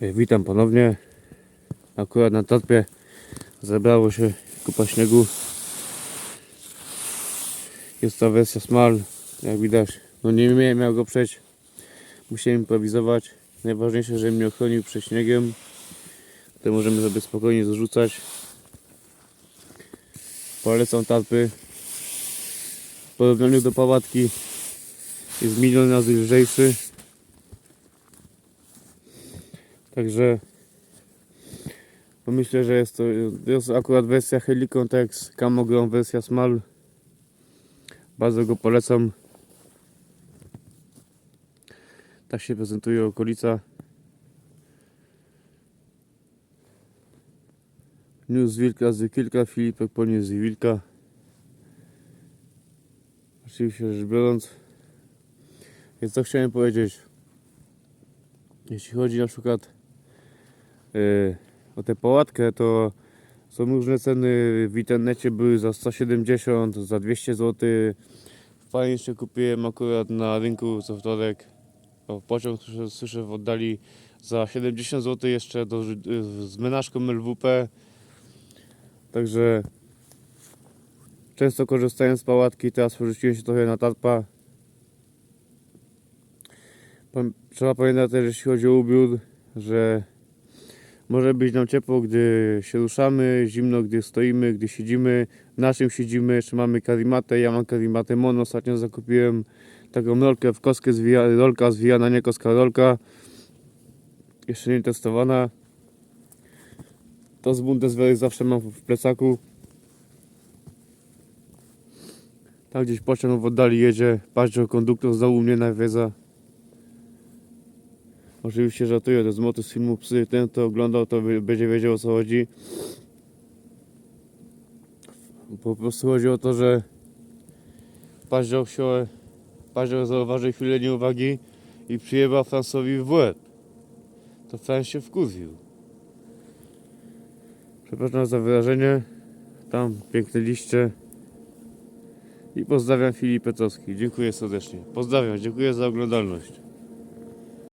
E, Witam ponownie. Akurat na topie zebrało się kupa śniegu. Jest to wersja smal. Jak widać, no nie jak go przejść. Musiałem improwizować. Najważniejsze, że mnie ochronił przed śniegiem. To możemy sobie spokojnie zrzucać. Polecam tarpy. W porównaniu do pałatki jest milion razy lżejszy. Także myślę, że jest to jest akurat wersja Helicon Tex Camogron wersja Smal. Bardzo go polecam. Tak się prezentuje okolica. Z Wilka z Wilka, Filipek poniósł Wilka. Oczywiście rzecz biorąc. Więc co chciałem powiedzieć. Jeśli chodzi na przykład o tę pałatkę, to są różne ceny w internecie, były za 170, za 200 zł. Fajnie jeszcze kupiłem akurat na rynku co wtorek. O, pociąg słyszę, słyszę w oddali za 70 zł jeszcze do, z menażką LWP. Także często korzystałem z pałatki, teraz przerzuciłem się trochę na tarpa. Trzeba pamiętać też, jeśli chodzi o ubiór, że może być nam ciepło, gdy się ruszamy, zimno, gdy stoimy, gdy siedzimy. Na czym siedzimy? Jeszcze mamy karimatę. Ja mam karimatę mono. Ostatnio zakupiłem taką rolkę w kostkę, zwija, rolka zwijana, nie kostka, rolka. Jeszcze nie testowana. To z Bundeswehry zawsze mam w plecaku. Tam gdzieś pociąg w oddali jedzie. Patrzę, konduktor z dołu mnie nawiedza. Oczywiście żartuję, to jest motyw z filmu Psy, ten kto oglądał to będzie wiedział o co chodzi. Po prostu chodzi o to, że Paździoł się Paździoł zauważył chwilę nieuwagi i przyjebał Francowi w łeb. To Franc się wkurwił. Przepraszam za wyrażenie. Tam piękne liście. I pozdrawiam Filip Pecowski. Dziękuję serdecznie. Pozdrawiam, dziękuję za oglądalność.